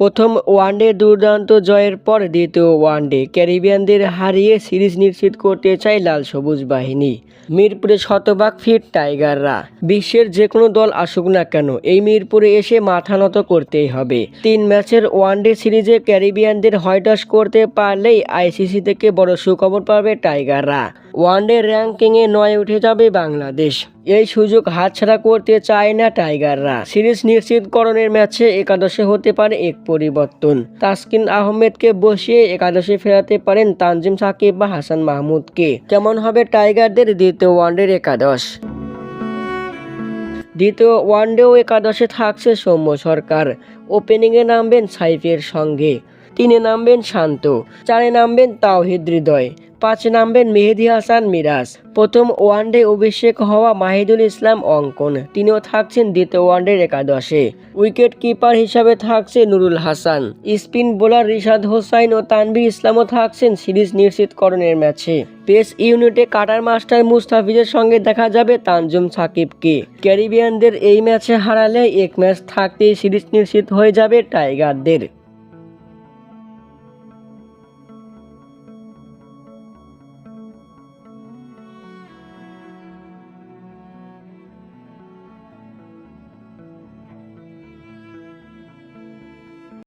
প্রথম ওয়ানডে দুর্দান্ত জয়ের পর দ্বিতীয় ওয়ানডে ক্যারিবিয়ানদের হারিয়ে সিরিজ নিশ্চিত করতে চায় লাল সবুজ বাহিনী। মিরপুরে শতভাগ ফিট টাইগাররা। বিশ্বের যে কোনো দল আসুক না কেন, এই মিরপুরে এসে মাথা নত করতেই হবে। তিন ম্যাচের ওয়ানডে সিরিজে ক্যারিবিয়ানদের হয়টাস করতে পারলেই আইসিসি থেকে বড় সুখবর পাবে টাইগাররা। ওয়ানডে র্যাঙ্কিংয়ে নয় উঠে যাবে বাংলাদেশ। এই সুযোগ হাতছাড়া করতে চায় না টাইগাররা। সিরিজ নিশ্চিতকরণের ম্যাচে একাদশে হতে পারে এক পরিবর্তন। তাসকিন আহমেদকে বসিয়ে একাদশে ফেরাতে পারেন তানজিম সাকিব বা হাসান মাহমুদকে। কেমন হবে টাইগারদের দ্বিতীয় ওয়ানডের একাদশ? দ্বিতীয় ওয়ানডেও একাদশে থাকছে সৌম্য সরকার। ওপেনিংয়ে নামবেন সাইফের সঙ্গে। তিনে নামবেন শান্ত। চারে নামবেন তাওহিদ হৃদয়। পাঁচে নামবেন মেহেদি হাসান মিরাজ। প্রথম ওয়ানডে অভিষেক হওয়া মাহিদুল ইসলাম অঙ্কন। তিনিও থাকছেন দ্বিতীয় ওয়ানডের একাদশে। উইকেট কিপার হিসাবে থাকছে নুরুল হাসান। স্পিন বোলার রিশাদ হোসাইন ও তানভীর ইসলামও থাকছেন সিরিজ নিশ্চিতকরণের ম্যাচে। পেস ইউনিটে কাটার মাস্টার মুস্তাফিজের সঙ্গে দেখা যাবে তানজুম সাকিবকে। ক্যারিবিয়ানদের এই ম্যাচে হারালে এক ম্যাচ থাকতেই সিরিজ নিশ্চিত হয়ে যাবে টাইগারদের।